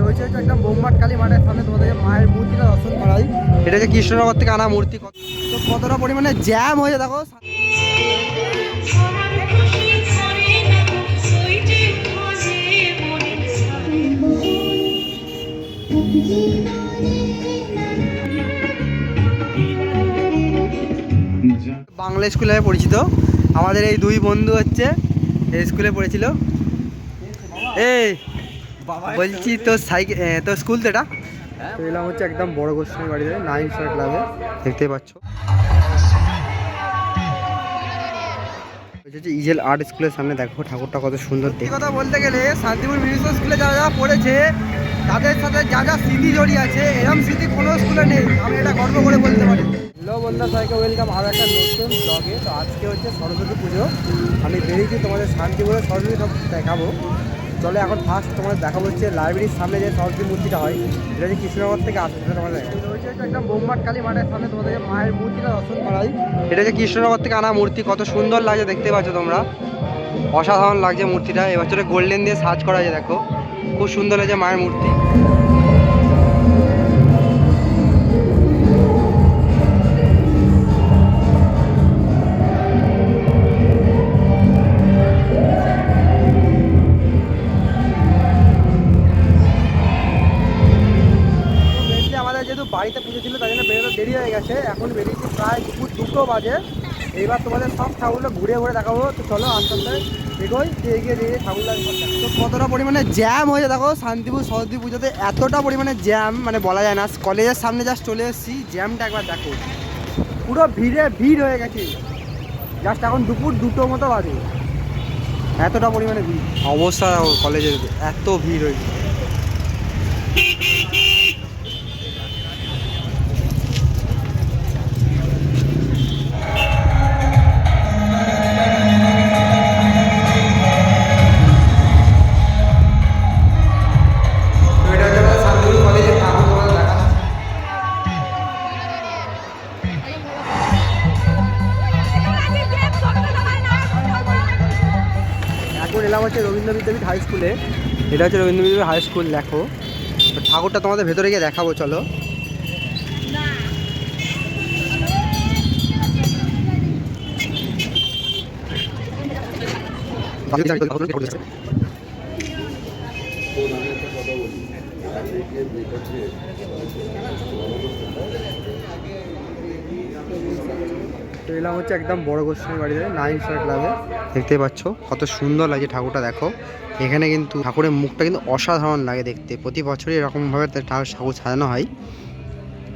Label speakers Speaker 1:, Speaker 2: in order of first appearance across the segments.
Speaker 1: রয়েছে হচ্ছে একদম বোমমাট কালী মাঠের সামনে তোমাদেরকে মায়ের মূর্তিটা দর্শন করাই। এটা হচ্ছে কৃষ্ণনগর থেকে আনা মূর্তি। তো কতটা পরিমাণে জ্যাম হয়েছে দেখো। বাংলা স্কুলে পরিচিত। আমাদের এই দুই বন্ধু হচ্ছে, এই স্কুলে পড়েছিল। এই বলছি তো সাইকেল তো স্কুল তো এটা? তো এলাম হচ্ছে একদম বড় গোস্বামী বাড়িতে নাইন স্টার ক্লাবে। দেখতে পাচ্ছ। হচ্ছে ইজেল আর্ট স্কুলের সামনে দেখো ঠাকুরটা কত সুন্দর দেখে কথা বলতে গেলে শান্তিপুর মিউনিসিপাল স্কুলে যারা যারা পড়েছে তাদের সাথে যা যা স্মৃতি জড়িয়ে আছে এরকম স্মৃতি কোনো স্কুলে নেই। আমি এটা গর্ব করে বলতে পারি। হ্যালো বন্ধুরা সবাইকে ওয়েলকাম আরও একটা নতুন ব্লগে তো আজকে হচ্ছে সরস্বতী পুজো। আমি বেরিয়েছি তোমাদের শান্তিপুরে সরস্বতী সব দেখাবো। চলে এখন ফার্স্ট তোমাদের দেখাবো হচ্ছে লাইব্রেরির সামনে যে সরস্বতী মূর্তিটা হয়। এটা যে কৃষ্ণনগর থেকে আসে সেটা তোমাদের একদম বোমবাট কালী মাঠের সামনে তোমাদেরকে মায়ের মূর্তিটা দর্শন করাই এটা যে কৃষ্ণনগর থেকে আনা মূর্তি কত সুন্দর লাগছে দেখতে পাচ্ছ তোমরা। অসাধারণ লাগছে মূর্তিটা এবার চলে গোল্ডেন দিয়ে সার্চ করা যায় দেখো। খুব সুন্দর লাগছে মায়ের মূর্তি। বাজে এইবার তোমাদের সব ঠাকুরগুলো ঘুরে ঘুরে দেখাবো। তো চলো আস্তে আস্তে এগোই দিয়ে এগিয়ে দিয়ে ঠাকুর তো কতটা পরিমাণে জ্যাম হয়েছে দেখো? শান্তিপুর সরস্বতী পুজোতে এতটা পরিমাণে জ্যাম মানে বলা যায় না। কলেজের সামনে জাস্ট চলে এসেছি জ্যামটা একবার দেখো। পুরো ভিড়ে ভিড় হয়ে গেছে। জাস্ট এখন দুপুর দুটো মতো বাজে। এতটা পরিমাণে ভিড়। অবস্থা কলেজে এত ভিড় হয়েছে। রবীন্দ্র বিদ্যাপীঠ হাই স্কুলে এটা হচ্ছে রবীন্দ্র বিদ্যাপীঠ হাই স্কুল দেখো ঠাকুরটা তোমাদের ভেতরে গিয়ে দেখাবো, চলো। তো এলাম হচ্ছে একদম বড় গোস্বামী বাড়িতে নাইন স্টার ক্লাবে দেখতে পাচ্ছ, কত সুন্দর লাগছে ঠাকুরটা, দেখো। এখানে কিন্তু ঠাকুরের মুখটা কিন্তু অসাধারণ লাগে দেখতে। প্রতি বছরই এরকমভাবে ঠাকুর সাজানো হয়।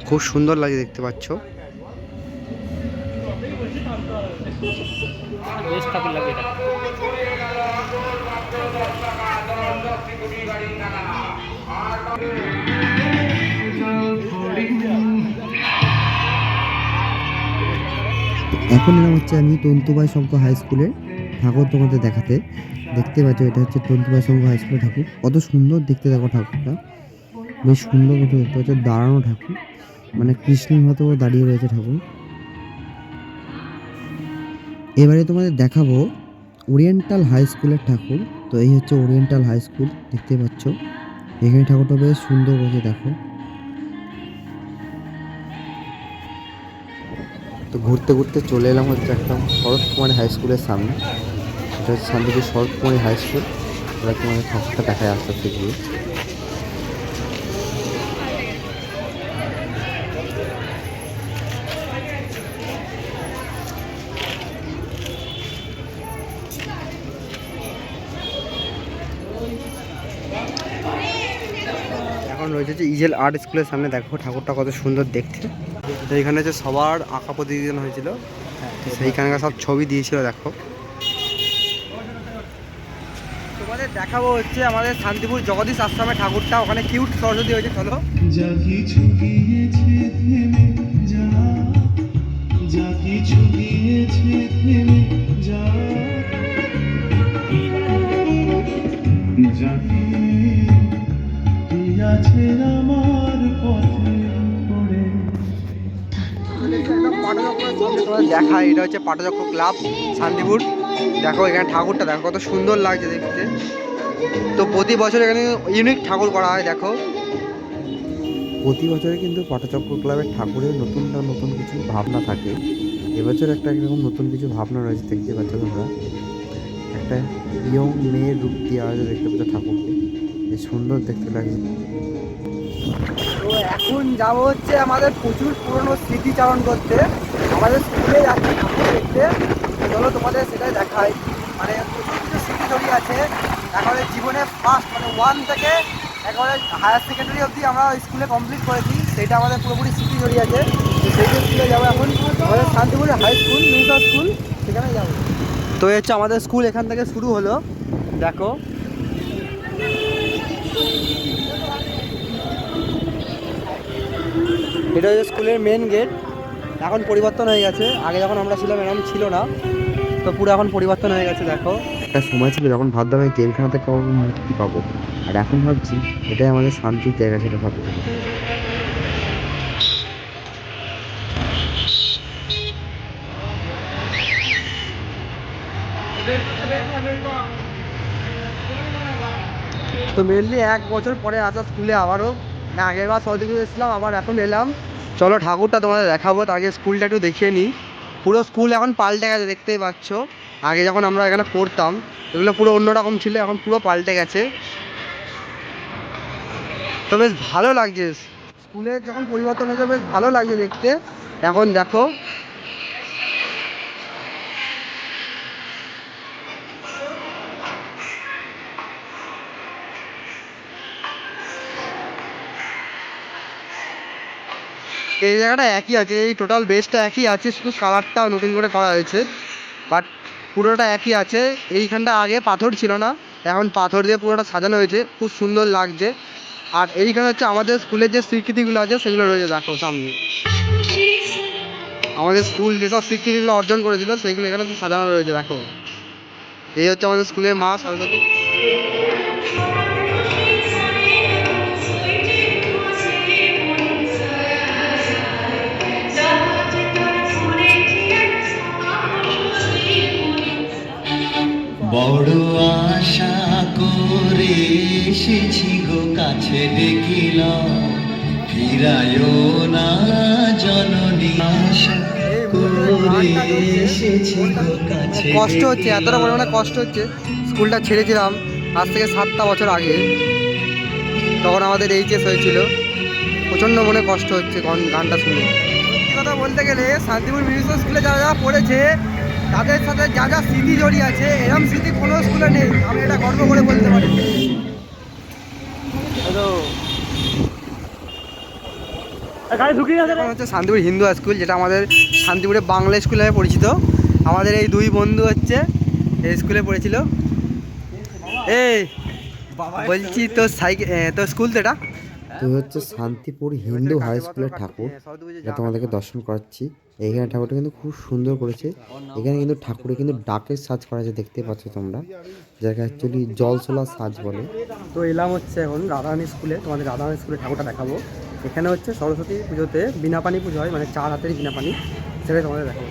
Speaker 1: খুব সুন্দর লাগে দেখতে পাচ্ছ।
Speaker 2: লাগে
Speaker 3: এখন এলাম হচ্ছে আমি তন্তুবাই শঙ্খ হাই স্কুলের ঠাকুর তোমাদের দেখাতে। দেখতে পাচ্ছ, এটা হচ্ছে তন্তুবাই শঙ্খ হাই স্কুলের ঠাকুর। কত সুন্দর দেখতে দেখো ঠাকুরটা। বেশ সুন্দর মতো দেখতে পাচ্ছ, দাঁড়ানো ঠাকুর। মানে কৃষ্ণের মতো দাঁড়িয়ে রয়েছে ঠাকুর। এবারে তোমাদের দেখাবো ওরিয়েন্টাল হাই স্কুলের ঠাকুর। তো এই হচ্ছে ওরিয়েন্টাল হাই স্কুল, দেখতে পাচ্ছ। এখানে ঠাকুরটা বেশ সুন্দর রয়েছে দেখো। তো ঘুরতে ঘুরতে চলে এলাম হচ্ছে একদম শরৎ কুমারী হাই স্কুলের সামনে। এটা হচ্ছে শান্তিপুর শরৎ কুমারী হাই স্কুল এবার তোমাদের ঠাকুরটা দেখায় আস্তে আস্তে গিয়ে।
Speaker 1: এখন রয়েছে যে ইজেল আর্ট স্কুলের সামনে দেখো, ঠাকুরটা কত সুন্দর দেখতে। তো এখানে হচ্ছে সবার আঁকা প্রতিযোগিতা হয়েছিল। সেইখানকার সব ছবি দিয়েছিল দেখো। তোমাদের দেখাবো হচ্ছে আমাদের শান্তিপুর জগদীশ আশ্রমের ঠাকুরটা ওখানে কিউট সরস্বতী হয়েছে চলো।
Speaker 4: যা কিছু থেমে যা যা কিছু গিয়েছে থেমে যা। যাকে কি আছে
Speaker 1: দেখা এটা হচ্ছে পাটচক্র ক্লাব শান্তিপুর। দেখো এখানে ঠাকুরটা দেখো কত সুন্দর লাগছে দেখতে। তো প্রতি বছর এখানে ইউনিক ঠাকুর করা হয় দেখো।
Speaker 3: প্রতি বছরে কিন্তু পাঠচক্র ক্লাবের ঠাকুরের নতুন না নতুন কিছু ভাবনা থাকে। এবছর একটা এরকম নতুন কিছু ভাবনা রয়েছে দেখতে পাচ্ছ তোমরা। একটা ইয়ং মেয়ের রূপ দিয়ে আজ দেখতে পাচ্ছ ঠাকুরকে। বেশ সুন্দর দেখতে লাগছে।
Speaker 1: তো এখন যাব হচ্ছে আমাদের প্রচুর পুরনো স্মৃতিচারণ করতে। আমাদের স্কুলে যাচ্ছি দেখতে। চলো তোমাদের সেটাই দেখাই। মানে প্রচুর কিছু স্মৃতি জড়িয়ে আছে। একেবারে জীবনে ফার্স্ট মানে ওয়ান থেকে একেবারে হায়ার সেকেন্ডারি অবধি আমরা স্কুলে কমপ্লিট করেছি। সেটা আমাদের পুরোপুরি স্মৃতি জড়িয়ে আছে। সেই স্কুলে যাব এখন। আমাদের শান্তিপুরে হাই স্কুল মিউজিক স্কুল সেখানে যাব। তো হচ্ছে আমাদের স্কুল এখান থেকে শুরু হলো। দেখো। এটা হচ্ছে স্কুলের মেন গেট এখন পরিবর্তন হয়ে গেছে। আগে যখন আমরা ছিলাম এরকম ছিল না। তো পুরো এখন পরিবর্তন হয়ে গেছে দেখো।
Speaker 3: একটা সময় ছিল যখন ভাবতাম এই জেলখানা থেকে কখন মুক্তি পাবো। আর এখন ভাবছি এটাই আমাদের শান্তির জায়গা সেটা ভাবছি
Speaker 1: তো মেনলি এক বছর পরে আসা স্কুলে আবারও। আগের বার সরস্বতী এসেছিলাম আবার এখন এলাম। চলো ঠাকুরটা তোমাদের দেখাবো, তার আগে স্কুলটা একটু দেখিয়ে নিই। পুরো স্কুল এখন পাল্টে গেছে, দেখতেই পাচ্ছ। আগে যখন আমরা এখানে পড়তাম, এগুলো পুরো অন্যরকম ছিল, এখন পুরো পাল্টে গেছে। তো বেশ ভালো লাগছে। স্কুলের যখন পরিবর্তন হয়েছে, বেশ ভালো লাগছে দেখতে। এখন দেখো এই জায়গাটা একই আছে, এই টোটাল বেসটা একই আছে, শুধু কালারটা নতুন করে করা হয়েছে। বাট পুরোটা একই আছে, এইখানটা আগে পাথর ছিল না, এখন পাথর দিয়ে পুরোটা সাজানো হয়েছে, খুব সুন্দর লাগছে। আর এইখানে হচ্ছে আমাদের স্কুলের যে স্বীকৃতিগুলো আছে, সেগুলো রয়েছে, দেখো সামনে। আমাদের স্কুল যেসব স্বীকৃতিগুলো অর্জন করেছিল, সেগুলো এখানে সাজানো রয়েছে, দেখো। এই হচ্ছে আমাদের স্কুলের মা সরস্বতী।
Speaker 4: এসেছি গো কাছে দেখিলাম ফিরায়ও না জননী। কাছে
Speaker 1: কষ্ট হচ্ছে এতটা পরিমাণে কষ্ট হচ্ছে। স্কুলটা ছেড়েছিলাম আজ থেকে সাতটা বছর আগে। তখন আমাদের এইচএস হয়েছিল। প্রচণ্ড মনে কষ্ট হচ্ছে গান- গানটা শুনে। সত্যি কথা বলতে গেলে শান্তিপুর মিউনিসিপাল স্কুলে যারা যারা পড়েছে তাদের সাথে যা যা স্মৃতি জড়িয়ে আছে এরকম স্মৃতি কোনো স্কুলে নেই। আমি এটা গর্ব করে বলতে পারি। হচ্ছে শান্তিপুর হিন্দু স্কুল যেটা আমাদের শান্তিপুরে বাংলা স্কুল নামে পরিচিত আমাদের এই দুই বন্ধু হচ্ছে এই স্কুলে পড়েছিল। এই বলছি তোর সাইকেল তোর স্কুল তো এটা?
Speaker 3: তো হচ্ছে শান্তিপুর হিন্দু হাই স্কুলের ঠাকুর এটা তোমাদেরকে দর্শন করাচ্ছি। এইখানে ঠাকুরটা কিন্তু খুব সুন্দর করেছে। এখানে কিন্তু ঠাকুরে কিন্তু ডাকের সাজ করা আছে দেখতে পাচ্ছ তোমরা যাকে অ্যাকচুয়ালি জলসোলা সাজ বলে।
Speaker 1: তো এলাম হচ্ছে এখন রাধারানী স্কুলে তোমাদের রাধারানী স্কুলে ঠাকুরটা দেখাবো। এখানে হচ্ছে সরস্বতী পুজোতে বিনা পানি পুজো হয় মানে চার হাতের বিনা পানি সেটাই তোমাদের দেখাবো।